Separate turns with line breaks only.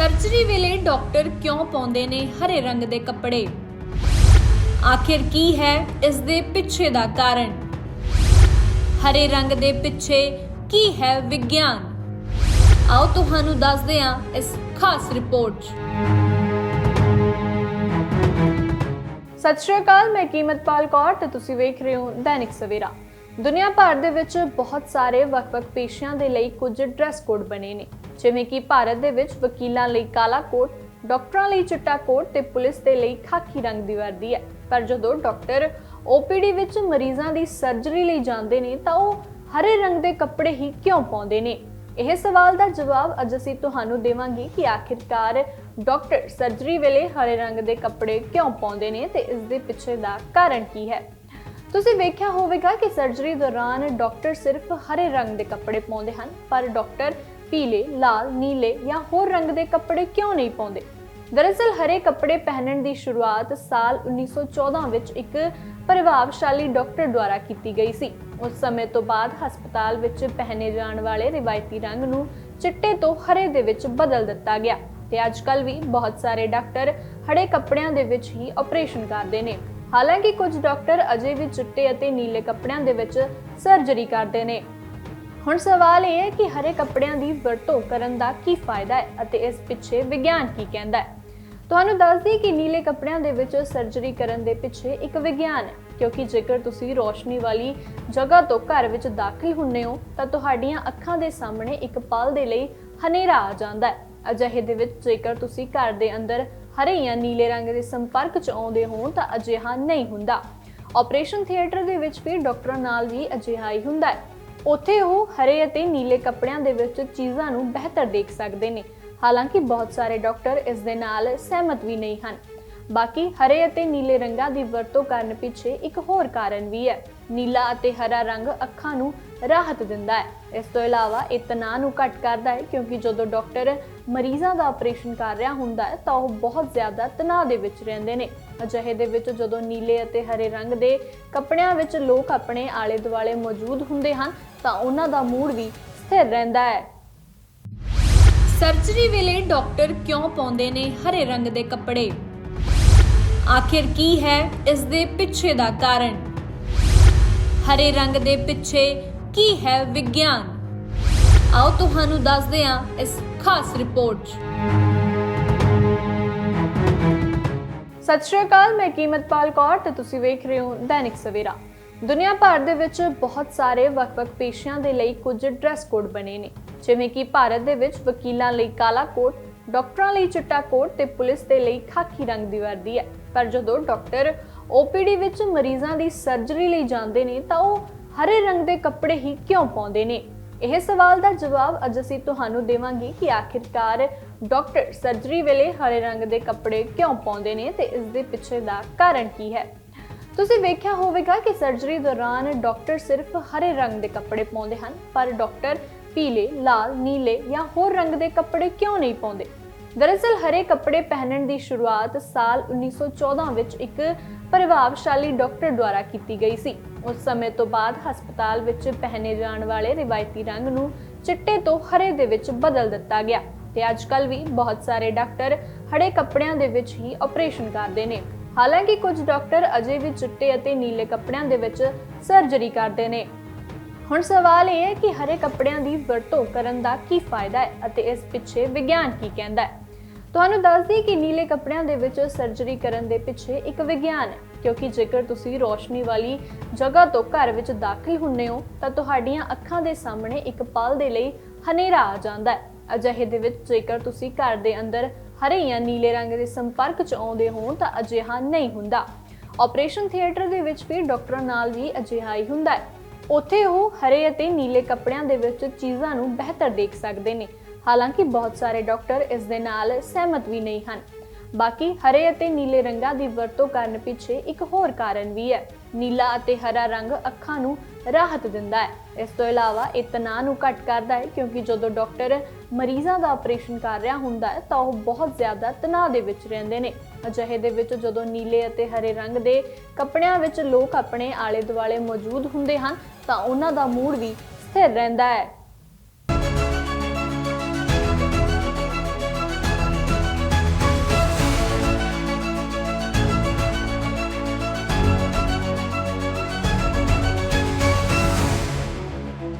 Surgery ਵੇਲੇ doctor ਕਿਉਂ ਪਾਉਂਦੇ ਨੇ ਹਰੇ ਰੰਗ ਦੇ ਕੱਪੜੇ? ਆਖਿਰ ਕੀ ਹੈ ਇਸ ਦੇ ਪਿੱਛੇ ਦਾ ਕਾਰਨ? ਹਰੇ ਰੰਗ ਦੇ ਪਿੱਛੇ ਕੀ ਹੈ ਵਿਗਿਆਨ? ਆਓ ਤੁਹਾਨੂੰ ਦੱਸਦੇ ਹਾਂ ਇਸ ਖਾਸ ਰਿਪੋਰਟ 'ਚ।
ਸਤਿ ਸ਼੍ਰੀ ਅਕਾਲ, ਮੈਂ ਕੀਮਤਪਾਲ ਕੌਰ ਤੇ ਤੁਸੀਂ ਵੇਖ ਰਹੇ ਹੋ ਦੈਨਿਕ ਸਵੇਰਾ। ਦੁਨੀਆ ਭਰ ਦੇ ਵਿੱਚ ਬਹੁਤ ਸਾਰੇ ਵੱਖ-ਵੱਖ ਪੇਸ਼ਿਆਂ ਦੇ ਲਈ ਕੁਝ ਡਰੈਸ ਕੋਡ ਬਣੇ ਨੇ। ਜਿਵੇਂ ਕਿ ਭਾਰਤ ਦੇ ਵਿੱਚ ਵਕੀਲਾਂ ਲਈ ਕਾਲਾ ਕੋਟ, ਡਾਕਟਰਾਂ ਲਈ ਚਿੱਟਾ ਕੋਟ ਤੇ ਪੁਲਿਸ ਦੇ ਲਈ ਖਾਕੀ ਰੰਗ ਦੀ ਵਰਦੀ ਹੈ। ਪਰ ਜਦੋਂ ਡਾਕਟਰ OPD ਵਿੱਚ ਮਰੀਜ਼ਾਂ ਦੀ ਸਰਜਰੀ ਲਈ ਜਾਂਦੇ ਨੇ, ਤਾਂ ਉਹ ਹਰੇ ਰੰਗ ਦੇ ਕੱਪੜੇ ਹੀ ਕਿਉਂ ਪਾਉਂਦੇ ਨੇ? ਇਹ ਸਵਾਲ ਦਾ ਜਵਾਬ ਅੱਜ ਅਸੀਂ ਤੁਹਾਨੂੰ ਦੇਵਾਂਗੇ ਕਿ ਆਖਿਰਕਾਰ ਡਾਕਟਰ ਸਰਜਰੀ ਵੇਲੇ ਹਰੇ ਰੰਗ ਦੇ ਕੱਪੜੇ ਕਿਉਂ ਪਾਉਂਦੇ ਨੇ ਤੇ ਇਸ ਦੇ ਪਿੱਛੇ ਦਾ ਕਾਰਨ ਕੀ ਹੈ। ਤੁਸੀਂ ਵੇਖਿਆ ਹੋਵੇਗਾ ਕਿ ਸਰਜਰੀ ਦੌਰਾਨ ਡਾਕਟਰ ਸਿਰਫ ਹਰੇ ਰੰਗ ਦੇ ਕੱਪੜੇ ਪਾਉਂਦੇ ਹਨ, ਪਰ ਡਾਕਟਰ ਪੀਲੇ, ਲਾਲ, ਨੀਲੇ ਜਾਂ ਹੋਰ ਰੰਗ ਦੇ ਕੱਪੜੇ ਕਿਉਂ ਨਹੀਂ ਪਾਉਂਦੇ? ਦਰਅਸਲ ਹਰੇ ਕੱਪੜੇ ਪਹਿਨਣ ਦੀ ਸ਼ੁਰੂਆਤ ਸਾਲ 1914 ਵਿੱਚ ਇੱਕ ਪ੍ਰਭਾਵਸ਼ਾਲੀ ਡਾਕਟਰ ਦੁਆਰਾ ਕੀਤੀ ਗਈ ਸੀ। ਉਸ ਸਮੇਂ ਤੋਂ ਬਾਅਦ ਹਸਪਤਾਲ ਵਿੱਚ ਪਹਿਨੇ ਜਾਣ ਵਾਲੇ ਰਿਵਾਇਤੀ ਰੰਗ ਨੂੰ ਚਿੱਟੇ ਤੋਂ ਹਰੇ ਦੇ ਵਿੱਚ ਬਦਲ ਦਿੱਤਾ ਗਿਆ ਤੇ ਅੱਜਕੱਲ ਵੀ ਬਹੁਤ ਸਾਰੇ ਡਾਕਟਰ ਹਰੇ ਕੱਪੜਿਆਂ ਦੇ ਵਿੱਚ ਹੀ ਆਪਰੇਸ਼ਨ ਕਰਦੇ ਨੇ। ਹਾਲਾਂਕਿ ਕੁਝ ਡਾਕਟਰ ਅਜੇ ਵੀ ਚਿੱਟੇ ਅਤੇ ਨੀਲੇ ਕੱਪੜਿਆਂ ਦੇ ਵਿੱਚ ਸਰਜਰੀ ਕਰਦੇ ਨੇ। ਹੁਣ ਸਵਾਲ ਇਹ ਹੈ ਕਿ ਹਰੇ ਕੱਪੜਿਆਂ ਦੀ ਵਰਤੋਂ ਕਰਨ ਦਾ ਕੀ ਫਾਇਦਾ ਹੈ ਅਤੇ ਇਸ ਪਿੱਛੇ ਵਿਗਿਆਨ ਕੀ ਕਹਿੰਦਾ ਹੈ? ਤੁਹਾਨੂੰ ਦੱਸ ਦਈਏ ਕਿ ਨੀਲੇ ਕੱਪੜਿਆਂ ਦੇ ਵਿੱਚ ਸਰਜਰੀ ਕਰਨ ਦੇ ਪਿੱਛੇ ਇੱਕ ਵਿਗਿਆਨ ਹੈ, ਕਿਉਂਕਿ ਜੇਕਰ ਤੁਸੀਂ ਰੋਸ਼ਨੀ ਵਾਲੀ ਜਗ੍ਹਾ ਤੋਂ ਘਰ ਵਿੱਚ ਦਾਖਲ ਹੁੰਨੇ ਹੋ, ਤਾਂ ਤੁਹਾਡੀਆਂ ਅੱਖਾਂ ਦੇ ਸਾਹਮਣੇ ਇੱਕ ਪਲ ਦੇ ਲਈ ਹਨੇਰਾ ਆ ਜਾਂਦਾ ਹੈ। ਅਜਿਹੇ ਦੇ ਵਿੱਚ ਜੇਕਰ ਤੁਸੀਂ ਘਰ ਦੇ ਅੰਦਰ ਹਰੇ ਜਾਂ ਨੀਲੇ ਰੰਗ ਦੇ ਸੰਪਰਕ 'ਚ ਆਉਂਦੇ ਹੋ, ਤਾਂ ਅਜਿਹਾ ਨਹੀਂ ਹੁੰਦਾ। ਆਪਰੇਸ਼ਨ ਥੀਏਟਰ ਦੇ ਵਿੱਚ ਵੀ ਡਾਕਟਰਾਂ ਨਾਲ ਵੀ ਅਜਿਹਾ ਹੀ ਹੁੰਦਾ ਹੈ। ਉੱਥੇ ਉਹ ਹਰੇ ਅਤੇ ਨੀਲੇ ਕੱਪੜਿਆਂ ਦੇ ਵਿੱਚ ਚੀਜ਼ਾਂ ਨੂੰ ਬਿਹਤਰ ਦੇਖ ਸਕਦੇ ਨੇ। ਹਾਲਾਂਕਿ ਬਹੁਤ ਸਾਰੇ ਡਾਕਟਰ ਇਸ ਦੇ ਨਾਲ ਸਹਿਮਤ ਵੀ ਨਹੀਂ ਹਨ। ਬਾਕੀ ਹਰੇ ਅਤੇ ਨੀਲੇ ਰੰਗਾਂ ਦੀ ਵਰਤੋਂ ਕਰਨ ਪਿੱਛੇ ਇੱਕ ਹੋਰ ਕਾਰਨ ਵੀ ਹੈ। ਨੀਲਾ ਅਤੇ ਹਰਾ ਰੰਗ ਅੱਖਾਂ ਨੂੰ ਰਾਹਤ ਦਿੰਦਾ ਹੈ। ਇਸ ਤੋਂ ਇਲਾਵਾ ਇਹ ਤਣਾਅ ਨੂੰ ਘੱਟ ਕਰਦਾ ਹੈ ਕਿਉਂਕਿ ਜਦੋਂ ਡਾਕਟਰ ਮਰੀਜ਼ਾਂ ਦਾ ਆਪਰੇਸ਼ਨ ਕਰ ਰਿਹਾ ਹੁੰਦਾ ਹੈ ਤਾਂ ਉਹ ਬਹੁਤ ਜ਼ਿਆਦਾ ਤਣਾਅ ਦੇ ਵਿੱਚ ਰਹਿੰਦੇ ਨੇ। ਅਜਿਹੇ ਦੇ ਵਿੱਚ ਜਦੋਂ ਨੀਲੇ ਅਤੇ ਹਰੇ ਰੰਗ ਦੇ ਕੱਪੜਿਆਂ ਵਿੱਚ ਲੋਕ ਆਪਣੇ ਆਲੇ ਦੁਆਲੇ ਮੌਜੂਦ ਹੁੰਦੇ ਹਨ, ਤਾਂ ਉਹਨਾਂ ਦਾ ਮੂਡ ਵੀ ਸਥਿਰ ਰਹਿੰਦਾ ਹੈ।
ਸਰਜਰੀ ਵੇਲੇ ਡਾਕਟਰ ਕਿਉਂ ਪਾਉਂਦੇ ਨੇ ਹਰੇ ਰੰਗ ਦੇ ਕੱਪੜੇ? ਆਖਿਰ ਕੀ ਹੈ ਇਸ ਦੇ ਪਿੱਛੇ ਦਾ ਕਾਰਨ? ਹਰੇ ਰੰਗ ਦੇ ਪਿੱਛੇ ਕੀ ਹੈ ਵਿਗਿਆਨ? ਆਓ ਤੁਹਾਨੂੰ ਦੱਸਦੇ ਹਾਂ ਇਸ ਖਾਸ ਰਿਪੋਰਟ 'ਚ।
ਸਤਿ ਸ਼੍ਰੀ ਅਕਾਲ, ਮੈਂ ਕੀਮਤਪਾਲ ਕੌਰ ਤੇ ਤੁਸੀਂ ਵੇਖ ਰਹੇ ਹੋ ਦੈਨਿਕ ਸਵੇਰਾ। ਦੁਨੀਆ ਭਰ ਦੇ ਵਿੱਚ ਬਹੁਤ ਸਾਰੇ ਵੱਖ-ਵੱਖ ਪੇਸ਼ਿਆਂ ਦੇ ਲਈ ਕੁਝ ਡਰੈਸ ਕੋਡ ਬਣੇ ਨੇ। ਜਿਵੇਂ ਕਿ ਭਾਰਤ ਦੇ ਵਿੱਚ ਵਕੀਲਾਂ ਲਈ ਕਾਲਾ ਕੋਟ, ਡਾਕਟਰਾਂ ਲਈ ਚਿੱਟਾ ਕੋਟ ਤੇ ਪੁਲਿਸ ਦੇ ਲਈ ਖਾਕੀ ਰੰਗ ਦੀ ਵਰਦੀ ਹੈ। ਪਰ ਜਦੋਂ ਡਾਕਟਰ ਓਪੀਡੀ ਵਿੱਚ ਮਰੀਜ਼ਾਂ ਦੀ ਸਰਜਰੀ ਲਈ ਜਾਂਦੇ ਨੇ ਤਾਂ ਉਹ ਹਰੇ ਰੰਗ ਦੇ ਕੱਪੜੇ ਹੀ ਕਿਉਂ ਪਾਉਂਦੇ ਨੇ? ਇਹ ਸਵਾਲ ਦਾ ਜਵਾਬ ਅੱਜ ਅਸੀਂ ਤੁਹਾਨੂੰ ਦੇਵਾਂਗੇ ਕਿ ਆਖਿਰਕਾਰ ਡਾਕਟਰ ਸਰਜਰੀ ਵੇਲੇ ਹਰੇ ਰੰਗ ਦੇ ਕੱਪੜੇ ਕਿਉਂ ਪਾਉਂਦੇ ਨੇ ਤੇ ਇਸ ਦੇ ਪਿੱਛੇ ਦਾ ਕਾਰਨ ਕੀ ਹੈ? ਤੁਸੀਂ ਵੇਖਿਆ ਹੋਵੇਗਾ ਕਿ ਸਰਜਰੀ ਦੌਰਾਨ ਡਾਕਟਰ ਸਿਰਫ ਹਰੇ ਰੰਗ ਦੇ ਕੱਪੜੇ ਪਾਉਂਦੇ ਹਨ ਪਰ ਡਾਕਟਰ ਪੀਲੇ, ਲਾਲ, ਨੀਲੇ ਜਾਂ ਹੋਰ ਰੰਗ ਦੇ ਕੱਪੜੇ ਕਿਉਂ ਨਹੀਂ ਪਾਉਂਦੇ? ਦਰਅਸਲ ਹਰੇ ਕੱਪੜੇ ਪਹਿਨਣ ਦੀ ਸ਼ੁਰੂਆਤ ਸਾਲ 1914 ਵਿੱਚ ਇੱਕ ਪ੍ਰਭਾਵਸ਼ਾਲੀ ਡਾਕਟਰ ਦੁਆਰਾ ਕੀਤੀ ਗਈ ਸੀ। ਉਸ ਸਮੇਂ ਤੋਂ ਬਾਅਦ ਹਸਪਤਾਲ ਵਿੱਚ ਪਹਿਨੇ ਜਾਣ ਵਾਲੇ ਰਿਵਾਇਤੀ ਰੰਗ ਨੂੰ ਚਿੱਟੇ ਤੋਂ ਹਰੇ ਦੇ ਵਿੱਚ ਬਦਲ ਦਿੱਤਾ ਗਿਆ ਤੇ ਅੱਜਕੱਲ ਵੀ ਬਹੁਤ ਸਾਰੇ ਡਾਕਟਰ ਹਰੇ ਕੱਪੜਿਆਂ ਦੇ ਵਿੱਚ ਹੀ ਆਪਰੇਸ਼ਨ ਕਰਦੇ ਨੇ। ਹਾਲਾਂਕਿ ਕੁਝ ਡਾਕਟਰ ਅਜੇ ਵੀ ਚਿੱਟੇ ਅਤੇ ਨੀਲੇ ਕੱਪੜਿਆਂ ਦੇ ਵਿੱਚ ਸਰਜਰੀ ਕਰਦੇ ਨੇ। ਹੁਣ ਸਵਾਲ ਇਹ ਹੈ ਕਿ ਹਰੇ ਕੱਪੜਿਆਂ ਦੀ ਵਰਤੋਂ ਕਰਨ ਦਾ ਕੀ ਫਾਇਦਾ ਹੈ ਅਤੇ ਇਸ ਪਿੱਛੇ ਵਿਗਿਆਨ ਕੀ ਕਹਿੰਦਾ ਹੈ? ਤੁਹਾਨੂੰ ਦੱਸ ਦਈਏ ਕਿ ਨੀਲੇ ਕੱਪੜਿਆਂ ਦੇ ਵਿੱਚ ਸਰਜਰੀ ਕਰਨ ਦੇ ਪਿੱਛੇ ਇੱਕ ਵਿਗਿਆਨ ਹੈ, ਕਿਉਂਕਿ ਜੇਕਰ ਤੁਸੀਂ ਰੋਸ਼ਨੀ ਵਾਲੀ ਜਗ੍ਹਾ ਤੋਂ ਘਰ ਵਿੱਚ ਦਾਖਲ ਹੁੰਨੇ ਹੋ, ਤਾਂ ਤੁਹਾਡੀਆਂ ਅੱਖਾਂ ਦੇ ਸਾਹਮਣੇ ਇੱਕ ਪਲ ਦੇ ਲਈ ਹਨੇਰਾ ਆ ਜਾਂਦਾ ਹੈ। ਅਜਿਹੇ ਦੇ ਵਿੱਚ ਜੇਕਰ ਤੁਸੀਂ ਘਰ ਦੇ ਅੰਦਰ ਹਰੇ ਜਾਂ ਨੀਲੇ ਰੰਗ ਦੇ ਸੰਪਰਕ 'ਚ ਆਉਂਦੇ ਹੋ, ਤਾਂ ਅਜਿਹਾ ਨਹੀਂ ਹੁੰਦਾ। ਆਪਰੇਸ਼ਨ ਥੀਏਟਰ ਦੇ ਵਿੱਚ ਵੀ ਡਾਕਟਰਾਂ ਨਾਲ ਵੀ ਅਜਿਹਾ ਹੀ ਹੁੰਦਾ ਹੈ। ਉੱਥੇ ਉਹ ਹਰੇ ਅਤੇ ਨੀਲੇ ਕੱਪੜਿਆਂ ਦੇ ਵਿੱਚ ਚੀਜ਼ਾਂ ਨੂੰ ਬਿਹਤਰ ਦੇਖ ਸਕਦੇ ਨੇ। ਹਾਲਾਂਕਿ ਬਹੁਤ ਸਾਰੇ ਡਾਕਟਰ ਇਸ ਦੇ ਨਾਲ ਸਹਿਮਤ ਵੀ ਨਹੀਂ ਹਨ। ਬਾਕੀ ਹਰੇ ਅਤੇ ਨੀਲੇ ਰੰਗਾਂ ਦੀ ਵਰਤੋਂ ਕਰਨ ਪਿੱਛੇ ਇੱਕ ਹੋਰ ਕਾਰਨ ਵੀ ਹੈ। ਨੀਲਾ ਅਤੇ ਹਰਾ ਰੰਗ ਅੱਖਾਂ ਨੂੰ ਰਾਹਤ ਦਿੰਦਾ ਹੈ। ਇਸ ਤੋਂ ਇਲਾਵਾ ਇਹ ਤਣਾਅ ਨੂੰ ਘੱਟ ਕਰਦਾ ਹੈ ਕਿਉਂਕਿ ਜਦੋਂ ਡਾਕਟਰ ਮਰੀਜ਼ਾਂ ਦਾ ਆਪਰੇਸ਼ਨ ਕਰ ਰਿਹਾ ਹੁੰਦਾ ਹੈ ਤਾਂ ਉਹ ਬਹੁਤ ਜ਼ਿਆਦਾ ਤਣਾਅ ਦੇ ਵਿੱਚ ਰਹਿੰਦੇ ਨੇ। ਅਜਿਹੇ ਦੇ ਵਿੱਚ ਜਦੋਂ ਨੀਲੇ ਅਤੇ ਹਰੇ ਰੰਗ ਦੇ ਕੱਪੜਿਆਂ ਵਿੱਚ ਲੋਕ ਆਪਣੇ ਆਲੇ ਦੁਆਲੇ ਮੌਜੂਦ ਹੁੰਦੇ ਹਨ ਤਾਂ ਉਹਨਾਂ ਦਾ ਮੂਡ ਵੀ ਸਥਿਰ ਰਹਿੰਦਾ ਹੈ।